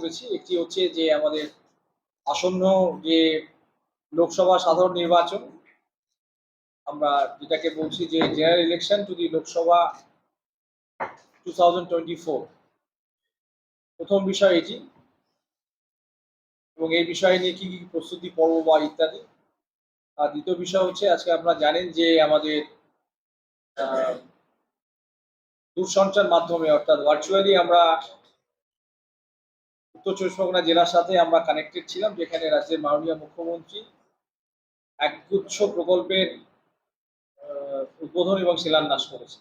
করেছি। একটি হচ্ছে যে আমাদের আসন্ন যে লোকসভা সাধারণ নির্বাচন, আমরা যেটাকে বলছি যে general election to the Lok Sabha two প্রথম বিষয় এটি এবং এই বিষয়ে নিয়ে কি কি প্রস্তুতি পর্ব বা ইত্যাদি। আর দ্বিতীয় বিষয় হচ্ছে, আজকে আপনারা জানেন যে আমাদের দূরসঞ্চার মাধ্যমে অর্থাৎ ভার্চুয়ালি আমরা উত্তর চব্বিশ পরগনা জেলার সাথে আমরা কানেক্টেড ছিলাম, যেখানে রাজ্যের মাননীয় মুখ্যমন্ত্রী একগুচ্ছ প্রকল্পের উদ্বোধন এবং শিলান্যাস করেছে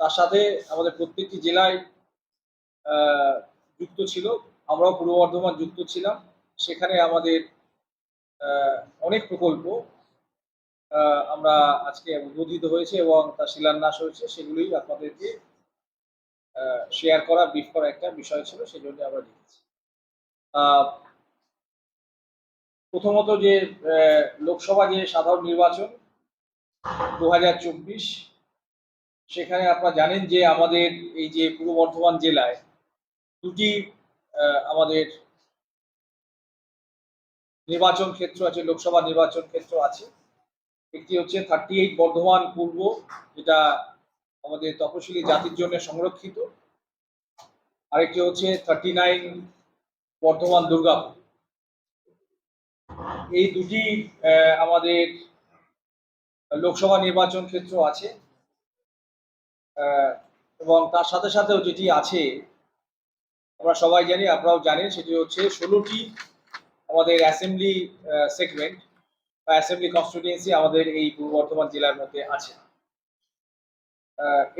তার সাথে আমাদের প্রত্যেকটি জেলায় যুক্ত ছিল। আমরাও পূর্ব বর্ধমান যুক্ত ছিলাম। সেখানে আমাদের অনেক প্রকল্প আমরা আজকে উদ্বোধিত হয়েছে এবং তার শিলান্যাস হয়েছে। সেগুলোই আপনাদেরকে শেয়ার করা ব্রিফ করা একটা বিষয় ছিল সেই জন্য আমরা লিখেছি। প্রথমত যে লোকসভা যে সাধারণ নির্বাচন দু হাজার চব্বিশ, সেখানে আপনারা জানেন যে আমাদের এই যে পূর্ব বর্ধমান জেলায় দুটি আমাদের নির্বাচন ক্ষেত্র আছে, লোকসভা নির্বাচন ক্ষেত্র আছে। একটি হচ্ছে থার্টি এইট বর্ধমান পূর্ব, যেটা আমাদের তপশিলি জাতির জন্য সংরক্ষিত। আরেকটি হচ্ছে থার্টি নাইন বর্ধমান দুর্গাপুর। এই দুটি আমাদের লোকসভা নির্বাচন ক্ষেত্র আছে। এবং তার সাথে সাথেও যেটি আছে, আমরা সবাই জানি, আপনারাও জানেন, সেটি হচ্ছে ষোলোটি আমাদের অ্যাসেম্বলি সেগমেন্ট বা অ্যাসেম্বলি কনস্টিটিউয়েন্সি আমাদের এই পূর্ব বর্ধমান জেলার মধ্যে আছে।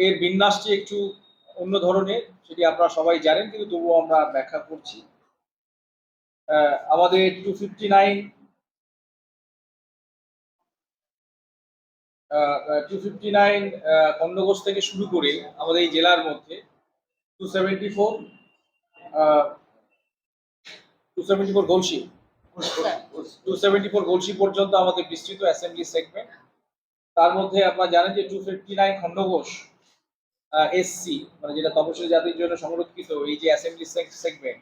এর বিন্যাসটি একটু অন্য ধরনের সেটি আপনারা সবাই জানেন কিন্তু তবুও আমরা ব্যাখ্যা করছি। আমাদের two fifty nine two fifty nine Khandaghosh থেকে শুরু করে আমাদের এই জেলার মধ্যে two seventy four two seventy four Galsi two seventy four Galsi পর্যন্ত আমাদের বিস্তৃত অ্যাসেম্বলি সেগমেন্ট তার মধ্যে আপনারা জানেন যে two fifty nine Khandaghosh SC মানে যেটা তপশিলি জাতির জন্য সংরক্ষিত এই যে অ্যাসেম্বলি সেগমেন্ট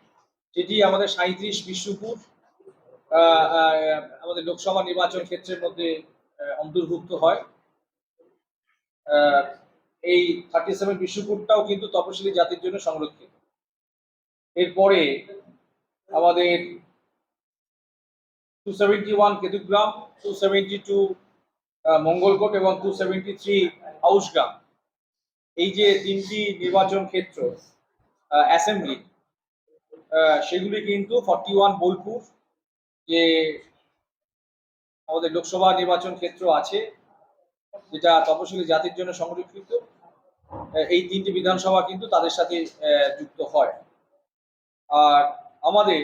যেটি আমাদের সাঁত্রিশ বিষ্ণুপুর আমাদের লোকসভা নির্বাচন ক্ষেত্রের মধ্যে অন্তর্ভুক্ত হয়। এই থার্টি সেভেন বিষ্ণুপুরটাও কিন্তু তপশিলি জাতির জন্য সংরক্ষিত। এরপরে আমাদের two seventy one Ketugram two seventy two Mangalkot এবং টু সেভেন্টি থ্রি হাউসগ্রাম এই যে তিনটি নির্বাচন ক্ষেত্র অ্যাসেম্বলি সেগুলি কিন্তু ফর্টি ওয়ান বোলপুর, যে আমাদের লোকসভা নির্বাচন ক্ষেত্র আছে, যেটা তপশিলি জাতির জন্য সংরক্ষিত। এই তিনটি বিধানসভা কিন্তু তাদের সাথে যুক্ত হয়। আর আমাদের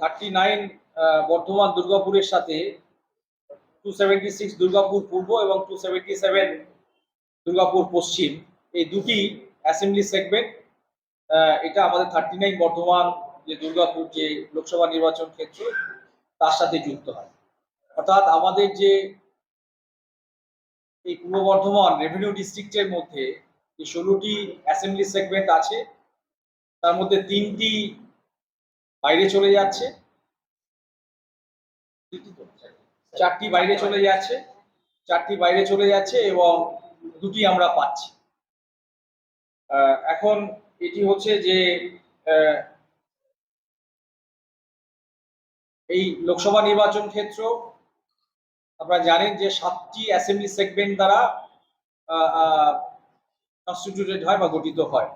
থার্টি নাইন বর্ধমান দুর্গাপুরের সাথে টু সেভেন্টি সিক্স দুর্গাপুর পূর্ব এবং টু সেভেন্টি সেভেন দুর্গাপুর পশ্চিম, এই দুটি অ্যাসেম্বলি সেগমেন্ট এটা আমাদের থার্টি নাইন বর্ধমান যে দুর্গাপুর যে লোকসভা নির্বাচন ক্ষেত্র, তার সাথে যুক্ত হয়। অর্থাৎ আমাদের যে এই পূর্ব বর্ধমান রেভিনিউ ডিস্ট্রিক্টের মধ্যে যে ষোলোটি অ্যাসেম্বলি সেগমেন্ট আছে, তার মধ্যে তিনটি বাইরে চলে যাচ্ছে। চারটি বাইরে চলে যাচ্ছে, চারটি বাইরে চলে যাচ্ছে এবং দুটি আমরা পাচ্ছি। এখন এটি হচ্ছে যে এই লোকসভা নির্বাচন ক্ষেত্র, আপনারা জানেন যে সাতটি অ্যাসেম্বলি সেগমেন্ট দ্বারা কনস্টিটিউটেড হয় বা গঠিত হয়।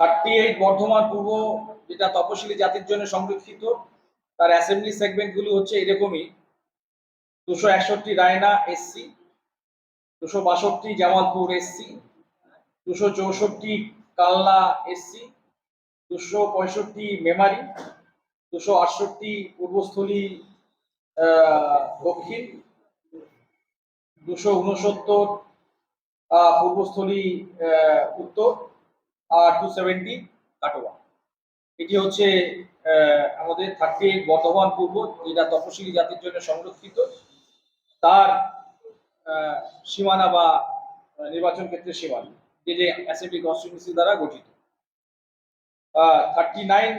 থার্টি এইট বর্ধমান পূর্ব, যেটা তপশিলি জাতির জন্য সংরক্ষিত, তার অ্যাসেম্বলি সেগমেন্টগুলো হচ্ছে এরকমই। দুশো একষট্টি রায়না এসসি, দুশো বাষট্টি জামালপুর এসসি, দুশো চৌষট্টি কালনা এসসি, দুশো পঁয়ষট্টি মেমারি, দুশো আটষট্টি পূর্বস্থলী দক্ষিণ, দুশো উনসত্তর পূর্বস্থলী উত্তর, আর টু সেভেন্টি কাটোয়া। এটি হচ্ছে আমাদের থার্টি এইট বর্ধমান পূর্ব, যেটা তপশিলি জাতির জন্য সংরক্ষিত। তার সীমানা বা নির্বাচন ক্ষেত্রের সীমানা যে যে অ্যাসেম্বলি কনস্টিটিউন্সি দ্বারা গঠিত। থার্টি নাইন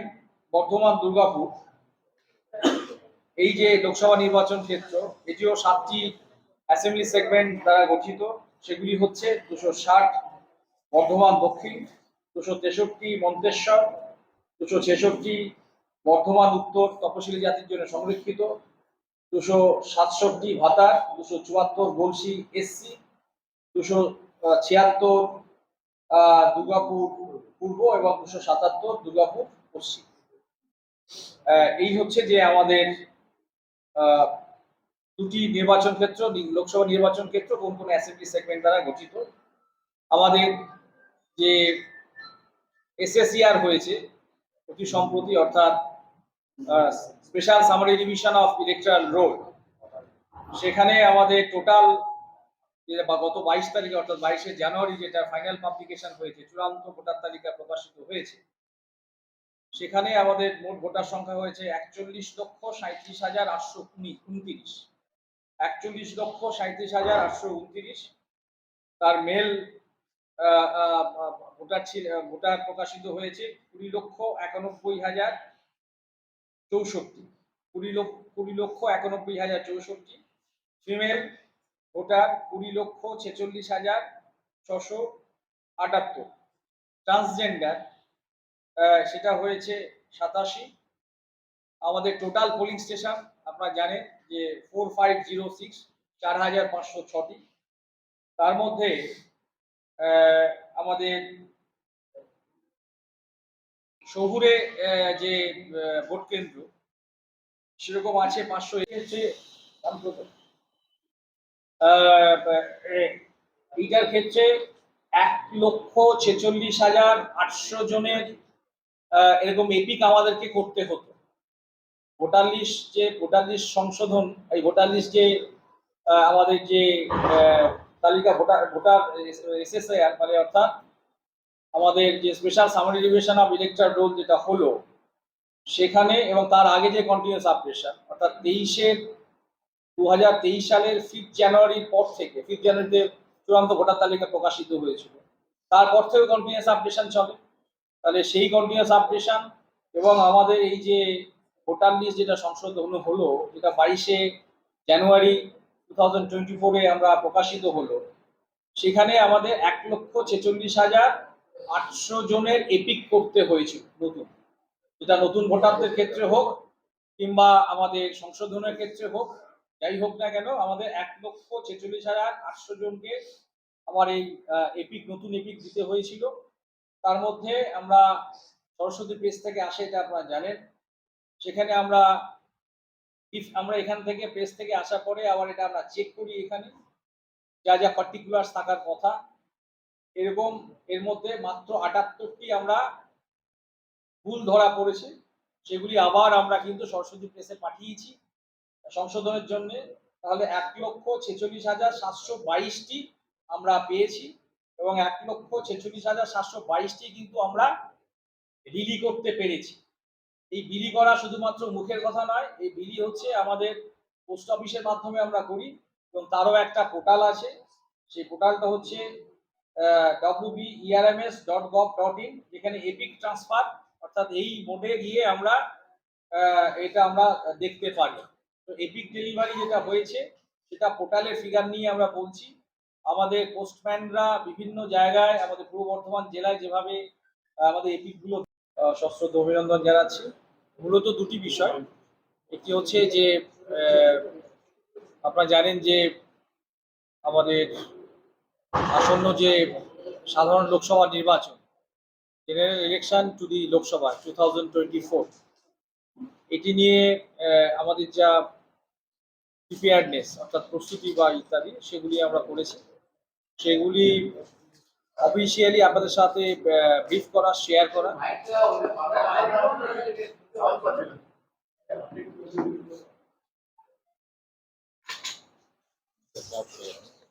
বর্ধমান দুর্গাপুর, এই যে লোকসভা নির্বাচন ক্ষেত্র, এটিও সাতটি অ্যাসেম্বলি সেগমেন্ট দ্বারা গঠিত। সেগুলি হচ্ছে দুশো ষাট বর্ধমান দক্ষিণ, দুশো তেষট্টি মন্তেশ্বর, দুশো ছেষট্টি বর্ধমান উত্তর, তপশিলি জাতির জন্য সংরক্ষিত দুশো সাতষট্টি ভাতার দুশো চুয়াত্তর গলসি এসসি দুশো ছিয়াত্তর দুর্গাপুর পূর্ব এবং দুশো সাতাত্তর দুর্গাপুর পশ্চিম। এই হচ্ছে যে আমাদের দুটি নির্বাচন ক্ষেত্র লোকসভা নির্বাচন ক্ষেত্র কোন কোন অ্যাসেম্বলি সেগমেন্ট দ্বারা গঠিত। আমাদের যে এসএসইআর হয়েছে অতি সম্প্রতি অর্থাৎ special summary division of electoral roll সেখানে আমাদের টোটাল গত বাইশ তারিখে, অর্থাৎ বাইশে জানুয়ারি যেটা ফাইনাল পাবলিকেশন হয়েছে, চূড়ান্ত ভোটার তালিকা প্রকাশিত হয়েছে, সেখানে আমাদের মোট ভোটার সংখ্যা হয়েছে একচল্লিশ লক্ষ সাঁত্রিশ হাজার আটশো উনত্রিশ। একচল্লিশ লক্ষ সাঁত্রিশ হাজার আটশো উনত্রিশ। তার মেল ভোটার ছিল, ভোটার প্রকাশিত হয়েছে কুড়ি লক্ষ একানব্বই হাজার চৌষট্টি। কুড়ি লক্ষ কুড়ি লক্ষ একানব্বই হাজার চৌষট্টি। ফিমেল ভোটার কুড়ি লক্ষ ছেচল্লিশ হাজার ছশো আটাত্তর। ট্রান্সজেন্ডার সেটা হয়েছে সাতাশি। আমাদের টোটাল পোলিং স্টেশন আপনারা জানেন যে ফোর ফাইভ জিরো সিক্স চার হাজার পাঁচশো ছটি। তার মধ্যে আমাদের শহুরে যে ভোট কেন্দ্র, সেরকম আছে পাঁচশো এইটার ক্ষেত্রে এক লক্ষ ছেচল্লিশ হাজার আটশো জনের এরকম এপিক আমাদেরকে করতে হতো। ভোটার লিস্ট যে, ভোটার লিস্ট সংশোধন, এই ভোটার লিস্ট যে আমাদের যে তালিকা ভোটার ভোটার এসএসআইআর মানে অর্থাৎ আমাদের যে special summary division of electoral roll যেটা হলো, সেখানে এবং তার আগে যে কন্টিনিউস আপডেশন অর্থাৎ তেইশের দু হাজার তেইশ সালের ফিফথ জানুয়ারির পর থেকে ফিফথ জানুয়ারিতে চূড়ান্ত ভোটার তালিকা প্রকাশিত হয়েছিল। তারপর থেকে কন্টিনিউস আপডেশন চলে। তাহলে সেই কন্টিনিউস আপডেশন এবং আমাদের এই যে ভোটার লিস্ট যেটা সংশোধন হলো যেটা বাইশে জানুয়ারি টু থাউজেন্ড টোয়েন্টি ফোরে আমরা প্রকাশিত হলো, সেখানে আমাদের এক লক্ষ ছেচল্লিশ হাজার আটশো জনের এপিক করতে হয়েছিল নতুন। যেটা নতুন ভোটারদের ক্ষেত্রে হোক, কিংবা আমাদের সংশোধনের ক্ষেত্রে হোক, যাই হোক না কেন, আমাদের এক লক্ষ ছেচল্লিশ হাজার আটশো জনকে আমার এই এপিক নতুন এপিক দিতে হয়েছিল। তার মধ্যে আমরা সরস্বতী প্রেস থেকে আসে, এটা আপনারা জানেন। সেখানে আমরা if, আমরা এখান থেকে প্রেস থেকে আসার পরে আবার এটা আমরা চেক করি এখানে। যা যা পার্টিকুলার থাকার কথা। এরকম এর মধ্যে মাত্র আটাত্তরটি আমরা ভুল ধরা পড়েছে। সেগুলি আবার আমরা কিন্তু সরস্বতী প্রেসে পাঠিয়েছি সংশোধনের জন্য। তাহলে এক লক্ষ ছেচল্লিশ হাজার সাতশো বাইশটি আমরা পেয়েছি এবং এক লক্ষ ছেচল্লিশ হাজার সাতশো বাইশটি কিন্তু আমরা বিলি করতে পেরেছি। এই বিলি করা শুধুমাত্র মুখের কথা নয়, এই বিলি হচ্ছে আমাদের পোস্ট অফিসের মাধ্যমে আমরা করি এবং তারও একটা পোর্টাল আছে। সেই পোর্টালটা হচ্ছে ডট ইন যেখানে এপিক ট্রান্সফার অর্থাৎ এই মোডে গিয়ে আমরা এটা আমরা দেখতে পারি। তো এপিক ডেলিভারি যেটা হয়েছে, সেটা পোর্টালের ফিগার নিয়ে আমরা বলছি। আমাদের পোস্টম্যানরা বিভিন্ন জায়গায়, আমাদের পূর্ব বর্ধমান জেলায় যেভাবে আমাদের এপিকগুলো সশ্রদ্ধ অভিনন্দন জানাচ্ছি। মূলত দুটি বিষয়। একটি হচ্ছে যে আপনারা জানেন যে, আমাদের আসন্ন যে সাধারণ লোকসভা নির্বাচন general election to the Lok Sabha two thousand twenty four এটি নিয়ে আমাদের যা প্রিপেয়ারনেস অর্থাৎ প্রস্তুতি বা ইত্যাদি, সেগুলি আমরা করেছি। সেগুলি অফিসিয়ালি আপনাদের সাথে ব্রিফ করা শেয়ার করা। সামনে যদি